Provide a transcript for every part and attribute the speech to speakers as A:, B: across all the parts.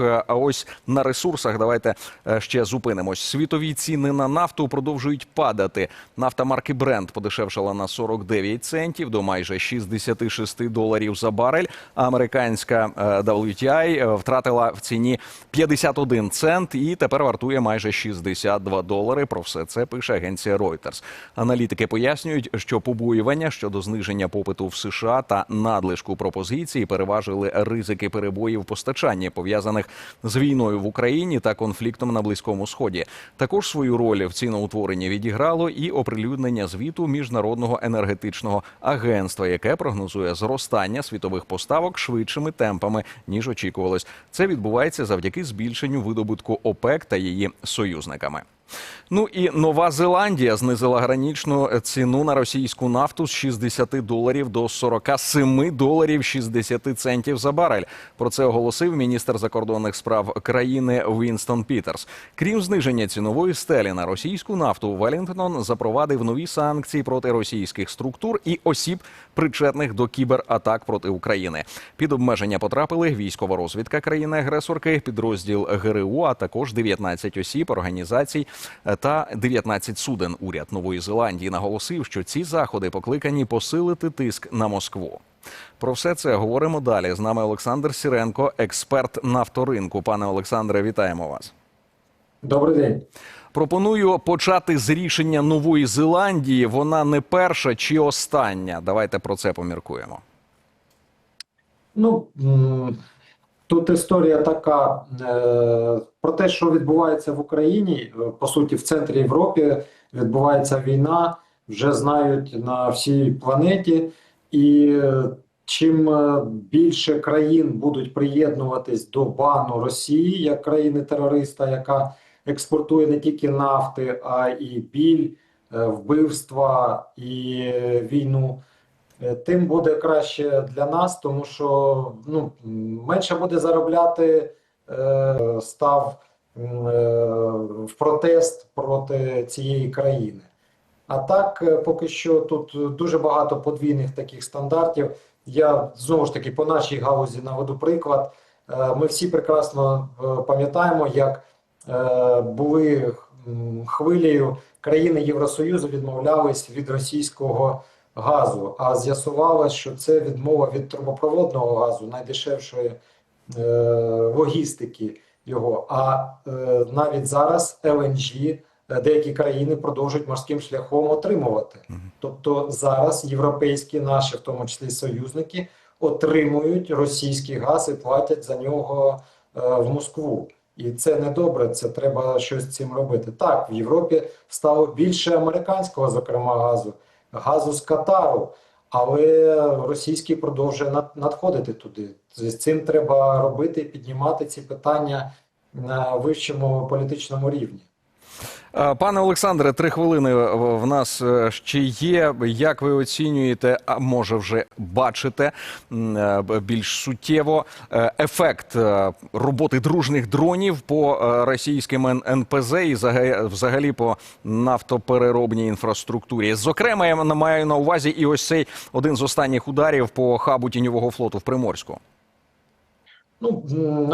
A: Е, А ось на ресурсах давайте е, ще зупинимось. Світові ціни на нафту продовжують падати. Нафта марки Brent подешевшала на 49 центів до майже 66 доларів за барель. А американська е, WTI втратила в ціні 51 цент і тепер вартує майже 62 долари. Про все це пише агенція Reuters. Аналітики пояснюють, що побоювання щодо зниження попиту в США та надлишку пропозиції переважили ризики перебоїв постачання, пов'язаних з війною в Україні та конфліктом на Близькому Сході. Також свою роль в ціноутворенні відіграло і оприлюднення звіту міжнародного енергетичного агентства, яке прогнозує зростання світових поставок швидшими темпами ніж очікувалось. Це відбувається завдяки збільшенню видобутку ОПЕК та її союзниками. Ну і Нова Зеландія знизила гранічну ціну на російську нафту з 60 доларів до 47 доларів 60 центів за барель. Про це оголосив міністр закордонних справ країни Вінстон Пітерс. Крім зниження цінової стелі на російську нафту, Велінгтон запровадив нові санкції проти російських структур і осіб, причетних до кібератак проти України. Під обмеження потрапили військова розвідка країни-агресорки, підрозділ ГРУ, а також 19 осіб, організацій та 19 суден. Уряд Нової Зеландії наголосив, що ці заходи покликані посилити тиск на Москву. Про все це говоримо далі. З нами Олександр Сіренко, експерт нафторинку. Пане Олександре, вітаємо вас.
B: Добрий день.
A: Пропоную почати з рішення Нової Зеландії. Вона не перша чи остання. Давайте про це поміркуємо.
B: Ну тут історія така е, про те, що відбувається в Україні. Е, По суті, в центрі Європи відбувається війна, вже знають на всій планеті. І е, чим більше країн будуть приєднуватись до бану Росії як країни-терориста, яка експортує не тільки нафти, а і біль, вбивства і війну. Е, Тим буде краще для нас, тому що ну, менше буде заробляти е, став е, в протест проти цієї країни. А так, поки що тут дуже багато подвійних таких стандартів. Я знову ж таки по нашій галузі наведу приклад. Ми всі прекрасно пам'ятаємо, як були хвилею країни Євросоюзу відмовлялись від російського газу, а з'ясувалось, що це відмова від трубопроводного газу, найдешевшої е, логістики його. А е, навіть зараз LNG е, деякі країни продовжують морським шляхом отримувати. Тобто зараз європейські наші, в тому числі союзники, отримують російський газ і платять за нього е, в Москву. І це не добре, це треба щось з цим робити. Так, в Європі стало більше американського, зокрема, газу, газу з Катару, але російський продовжує надходити туди. З цим треба робити, піднімати ці питання на вищому політичному рівні.
A: Е, Пане Олександре, три хвилини в нас е, ще є. Як ви оцінюєте, а може вже бачите е, більш суттєво ефект роботи дружних дронів по російським НПЗ і взага- взагалі по нафтопереробній інфраструктурі? Зокрема, я маю на увазі і ось цей один з останніх ударів по хабу тіньового флоту в Приморську.
B: Ну,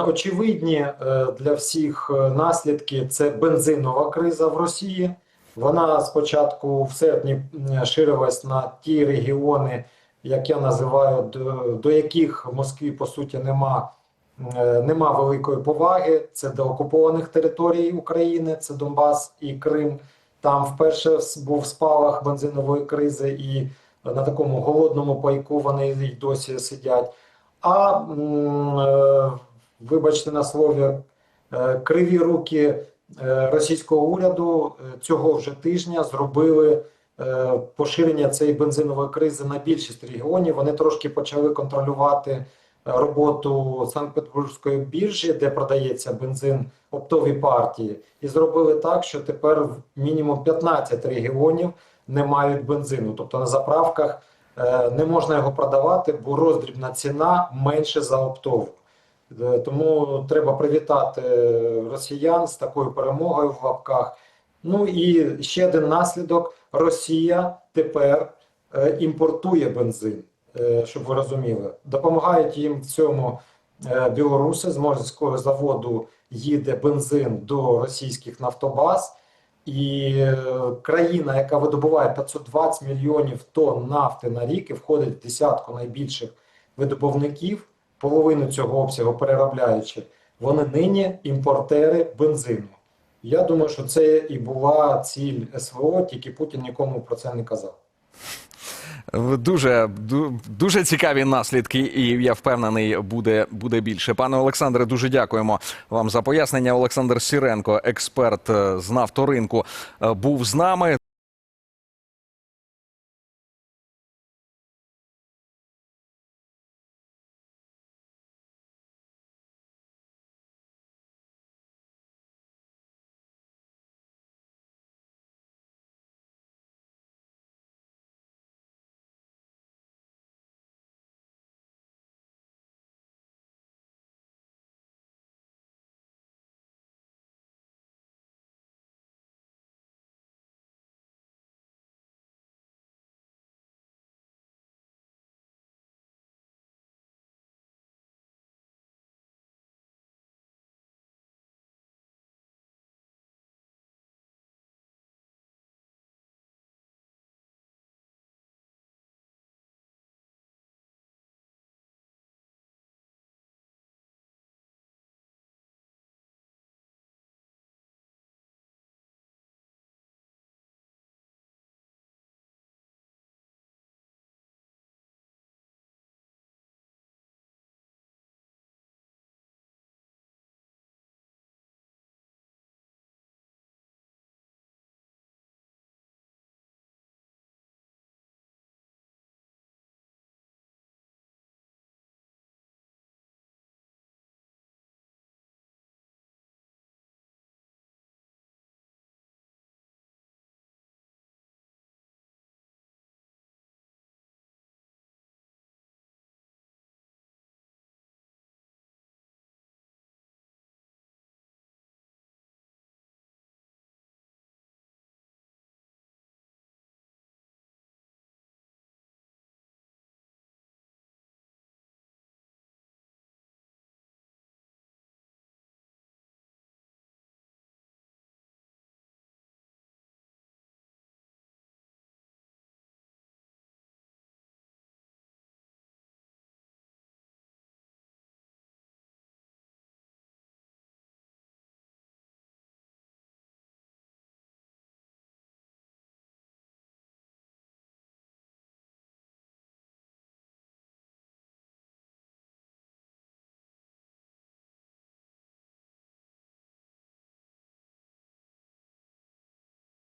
B: очевидні е, для всіх е, наслідки це бензинова криза в Росії. Вона спочатку в серпні ширилась на ті регіони, як я називаю, до, до яких в Москві по суті нема, е, нема великої поваги. Це до окупованих територій України, це Донбас і Крим. Там вперше був спалах бензинової кризи, і на такому голодному пайку вони й досі сидять. А е, вибачте на слові, е, криві руки е, російського уряду цього вже тижня зробили поширення цієї бензинової кризи на більшість регіонів. Вони трошки почали контролювати роботу Санкт-Петербурзької біржі, де продається бензин оптовій партії, і зробили так, що тепер мінімум 15 регіонів не мають бензину. Тобто на заправках не можна його продавати, бо роздрібна ціна менше за оптову. Е, Тому треба привітати росіян з такою перемогою в лапках. Ну і ще один наслідок: Росія тепер е, імпортує бензин, е, щоб ви розуміли. Допомагають їм в цьому е, білоруси з Морського заводу їде бензин до російських нафтобаз. І е, країна, яка видобуває 520 мільйонів тонн нафти на рік і входить в десятку найбільших видобувників, половину цього обсягу переробляючи, вони нині імпортери бензину. Я думаю, що це і була ціль СВО, тільки Путін нікому про це не казав.
A: Дуже дуже цікаві наслідки, і я впевнений, буде буде більше. Пане Олександре, дуже дякуємо вам за пояснення. Олександр Сіренко, експерт е, з нафторинку, е, був з нами.